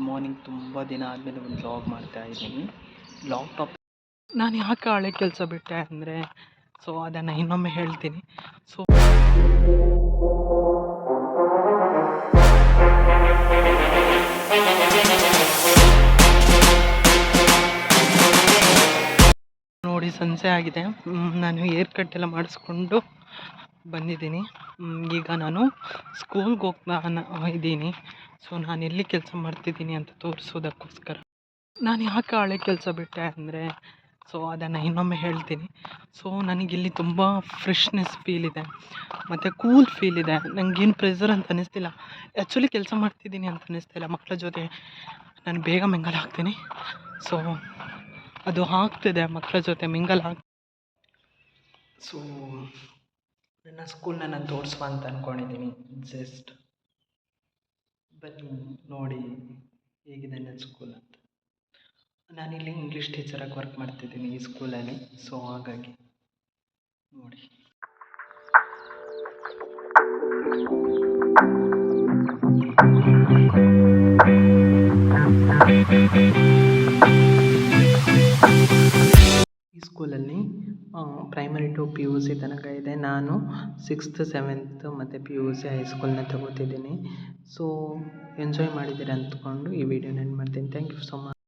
Morning ತುಂಬ ದಿನ ಆದಮೇಲೆ ಒಂದು ಜಾಬ್ ಮಾಡ್ತಾ ಇದ್ದೀನಿ. ವ್ಲಾಗ್ ಟಾಪ್ ನಾನು ಯಾಕೆ ಹಳೆ ಕೆಲಸ ಬಿಟ್ಟೆ ಅಂದರೆ ಸೊ ಅದನ್ನು ಇನ್ನೊಮ್ಮೆ ಹೇಳ್ತೀನಿ. ಸೊ ನೋಡಿ ಸಂಜೆ ಆಗಿದೆ. ನಾನು ಏರ್ ಕಟ್ ಎಲ್ಲ ಮಾಡಿಸ್ಕೊಂಡು ಬಂದಿದ್ದೀನಿ. ಈಗ ನಾನು ಸ್ಕೂಲ್ಗೆ ಹೋಗ್ತಾ ಇದ್ದೀನಿ. ಸೊ ನಾನು ಎಲ್ಲಿ ಕೆಲಸ ಮಾಡ್ತಿದ್ದೀನಿ ಅಂತ ತೋರಿಸೋದಕ್ಕೋಸ್ಕರ. ನಾನು ಯಾಕೆ ಹಳೆ ಕೆಲಸ ಬಿಟ್ಟೆ ಅಂದರೆ ಸೊ ಅದನ್ನು ಇನ್ನೊಮ್ಮೆ ಹೇಳ್ತೀನಿ. ಸೊ ನನಗಿಲ್ಲಿ ತುಂಬ ಫ್ರೆಶ್ನೆಸ್ ಫೀಲ್ ಇದೆ. ಮತ್ತು ಕೂಲ್ ಫೀಲ್ ಇದೆ. ನನಗೇನು ಪ್ರೆಸರ್ ಅಂತ ಅನ್ನಿಸ್ತಿಲ್ಲ. ಆ್ಯಕ್ಚುಲಿ ಕೆಲಸ ಮಾಡ್ತಿದ್ದೀನಿ ಅಂತ ಅನ್ನಿಸ್ತಿಲ್ಲ ಮಕ್ಕಳ ಜೊತೆ ನಾನು ಬೇಗ ಮಿಂಗಲ್ ಹಾಕ್ತೀನಿ ಸೊ ಅದು ಆಗ್ತಿದೆ. ಮಕ್ಕಳ ಜೊತೆ ಮಿಂಗಲ್ ಹಾಕ್ ಸೊ ನನ್ನ ಸ್ಕೂಲ್ನ ನಾನು ತೋರಿಸುವ ಅಂತ ಅಂದ್ಕೊಂಡಿದ್ದೀನಿ ಜಸ್ಟ್ ಬನ್ನಿ ನೋಡಿ ಹೇಗಿದೆ ನನ್ನ ಸ್ಕೂಲ್ ಅಂತ. ನಾನಿಲ್ಲಿ ಇಂಗ್ಲೀಷ್ ಟೀಚರಾಗಿ ವರ್ಕ್ ಮಾಡ್ತಿದ್ದೀನಿ ಈ ಸ್ಕೂಲಲ್ಲಿ ಸೊ ಹಾಗಾಗಿ ನೋಡಿ. ಈ primary to P U C ತನಕ ಇದೆ. ನಾನು ಸಿಕ್ಸ್ತ್ ಸೆವೆಂತ್ ಮತ್ತು ಪಿ ಯು ಸಿ ಹೈಸ್ಕೂಲ್ನ ತಗೋತಿದ್ದೀನಿ. ಸೋ ಎಂಜಾಯ್ ಮಾಡಿದ್ದೀರ ಅಂದ್ಕೊಂಡು ಈ ವಿಡಿಯೋನ ಎಂಡ್ ಮಾಡ್ತೀನಿ. Thank you so much